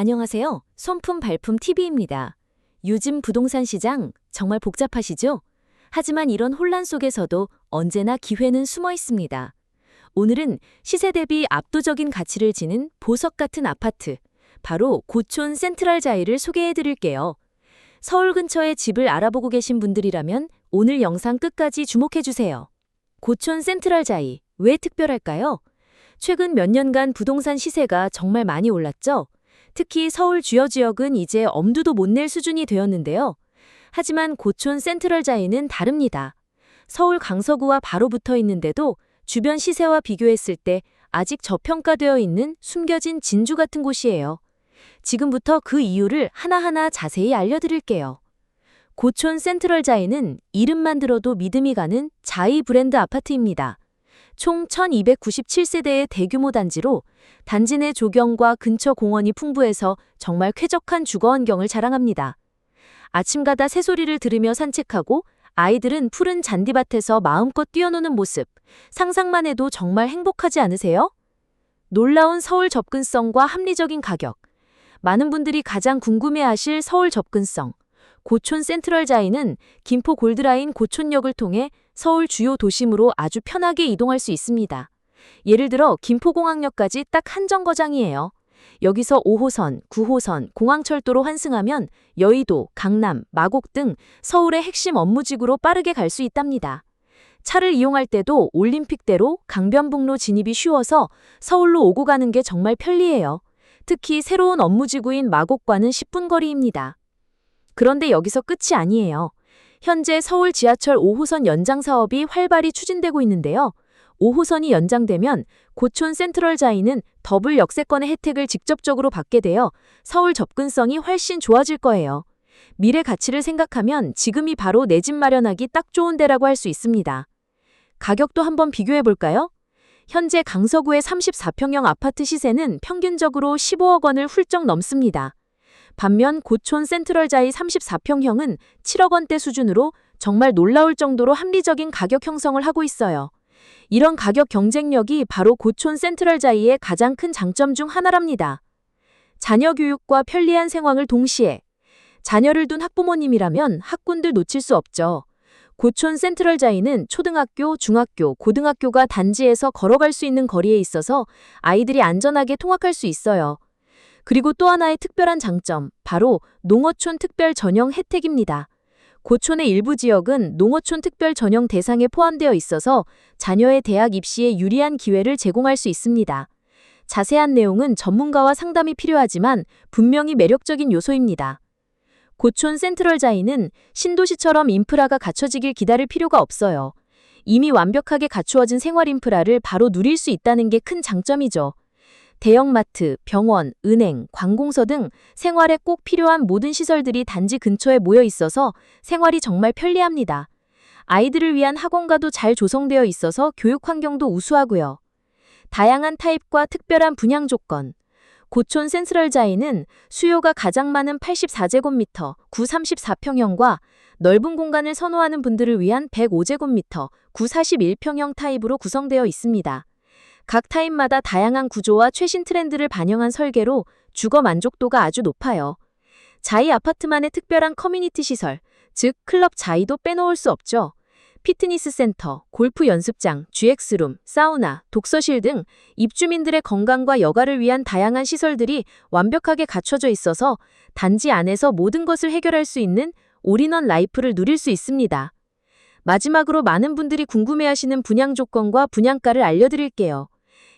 안녕하세요. 손품 발품 TV입니다. 요즘 부동산 시장 정말 복잡하시죠? 하지만 이런 혼란 속에서도 언제나 기회는 숨어 있습니다. 오늘은 시세 대비 압도적인 가치를 지닌 보석 같은 아파트, 바로 고촌 센트럴 자이를 소개해 드릴게요. 서울 근처에 집을 알아보고 계신 분들이라면 오늘 영상 끝까지 주목해 주세요. 고촌 센트럴 자이, 왜 특별할까요? 최근 몇 년간 부동산 시세가 정말 많이 올랐죠? 특히 서울 주요 지역은 이제 엄두도 못 낼 수준이 되었는데요. 하지만 고촌 센트럴 자이는 다릅니다. 서울 강서구와 바로 붙어 있는데도 주변 시세와 비교했을 때 아직 저평가되어 있는 숨겨진 진주 같은 곳이에요. 지금부터 그 이유를 하나하나 자세히 알려드릴게요. 고촌 센트럴 자이는 이름만 들어도 믿음이 가는 자이 브랜드 아파트입니다. 총 1297세대의 대규모 단지로 단지 내 조경과 근처 공원이 풍부해서 정말 쾌적한 주거 환경을 자랑합니다. 아침가다 새소리를 들으며 산책하고 아이들은 푸른 잔디밭에서 마음껏 뛰어노는 모습, 상상만 해도 정말 행복하지 않으세요? 놀라운 서울 접근성과 합리적인 가격. 많은 분들이 가장 궁금해하실 서울 접근성. 고촌 센트럴 자이는 김포 골드라인 고촌역을 통해 서울 주요 도심으로 아주 편하게 이동할 수 있습니다. 예를 들어 김포공항역까지 딱 한 정거장이에요. 여기서 5호선, 9호선, 공항철도로 환승하면 여의도, 강남, 마곡 등 서울의 핵심 업무지구로 빠르게 갈 수 있답니다. 차를 이용할 때도 올림픽대로 강변북로 진입이 쉬워서 서울로 오고 가는 게 정말 편리해요. 특히 새로운 업무지구인 마곡과는 10분 거리입니다. 그런데 여기서 끝이 아니에요. 현재 서울 지하철 5호선 연장 사업이 활발히 추진되고 있는데요. 5호선이 연장되면 고촌 센트럴 자이는 더블 역세권의 혜택을 직접적으로 받게 되어 서울 접근성이 훨씬 좋아질 거예요. 미래 가치를 생각하면 지금이 바로 내 집 마련하기 딱 좋은 데라고 할 수 있습니다. 가격도 한번 비교해 볼까요? 현재 강서구의 34평형 아파트 시세는 평균적으로 15억 원을 훌쩍 넘습니다. 반면 고촌 센트럴 자이 34평형은 7억 원대 수준으로 정말 놀라울 정도로 합리적인 가격 형성을 하고 있어요. 이런 가격 경쟁력이 바로 고촌 센트럴 자이의 가장 큰 장점 중 하나랍니다. 자녀 교육과 편리한 생활을 동시에 자녀를 둔 학부모님이라면 학군들 놓칠 수 없죠. 고촌 센트럴 자이는 초등학교, 중학교, 고등학교가 단지에서 걸어갈 수 있는 거리에 있어서 아이들이 안전하게 통학할 수 있어요. 그리고 또 하나의 특별한 장점, 바로 농어촌 특별 전형 혜택입니다. 고촌의 일부 지역은 농어촌 특별 전형 대상에 포함되어 있어서 자녀의 대학 입시에 유리한 기회를 제공할 수 있습니다. 자세한 내용은 전문가와 상담이 필요하지만 분명히 매력적인 요소입니다. 고촌 센트럴 자이는 신도시처럼 인프라가 갖춰지길 기다릴 필요가 없어요. 이미 완벽하게 갖추어진 생활 인프라를 바로 누릴 수 있다는 게 큰 장점이죠. 대형마트, 병원, 은행, 관공서 등 생활에 꼭 필요한 모든 시설들이 단지 근처에 모여 있어서 생활이 정말 편리합니다. 아이들을 위한 학원가도 잘 조성되어 있어서 교육 환경도 우수하고요. 다양한 타입과 특별한 분양 조건. 고촌 센트럴 자이는 수요가 가장 많은 84제곱미터, 934평형과 넓은 공간을 선호하는 분들을 위한 105제곱미터, 941평형 타입으로 구성되어 있습니다. 각 타입마다 다양한 구조와 최신 트렌드를 반영한 설계로 주거 만족도가 아주 높아요. 자이 아파트만의 특별한 커뮤니티 시설, 즉 클럽 자이도 빼놓을 수 없죠. 피트니스 센터, 골프 연습장, GX룸, 사우나, 독서실 등 입주민들의 건강과 여가를 위한 다양한 시설들이 완벽하게 갖춰져 있어서 단지 안에서 모든 것을 해결할 수 있는 올인원 라이프를 누릴 수 있습니다. 마지막으로 많은 분들이 궁금해하시는 분양 조건과 분양가를 알려드릴게요.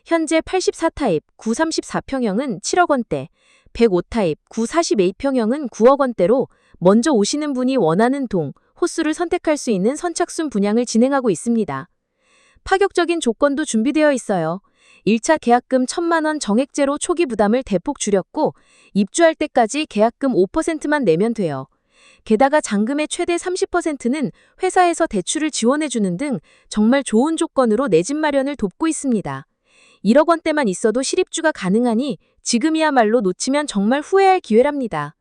현재 84타입 934평형은 7억 원대, 105타입 942평형은 9억 원대로 먼저 오시는 분이 원하는 동, 호수를 선택할 수 있는 선착순 분양을 진행하고 있습니다. 파격적인 조건도 준비되어 있어요. 1차 계약금 1천만 원 정액제로 초기 부담을 대폭 줄였고 입주할 때까지 계약금 5%만 내면 돼요. 게다가 잔금의 최대 30%는 회사에서 대출을 지원해주는 등 정말 좋은 조건으로 내 집 마련을 돕고 있습니다. 1억 원대만 있어도 실입주가 가능하니 지금이야말로 놓치면 정말 후회할 기회랍니다.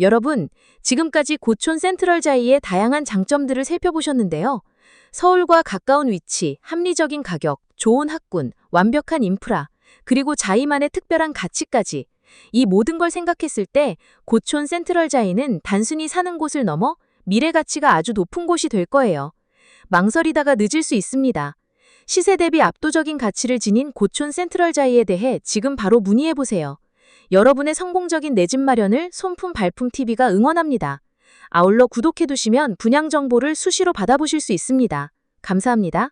여러분, 지금까지 고촌 센트럴 자이의 다양한 장점들을 살펴보셨는데요. 서울과 가까운 위치, 합리적인 가격, 좋은 학군, 완벽한 인프라, 그리고 자이만의 특별한 가치까지 이 모든 걸 생각했을 때 고촌 센트럴 자이는 단순히 사는 곳을 넘어 미래 가치가 아주 높은 곳이 될 거예요. 망설이다가 늦을 수 있습니다. 시세 대비 압도적인 가치를 지닌 고촌 센트럴자이에 대해 지금 바로 문의해 보세요. 여러분의 성공적인 내 집 마련을 손품 발품 TV가 응원합니다. 아울러 구독해 두시면 분양 정보를 수시로 받아보실 수 있습니다. 감사합니다.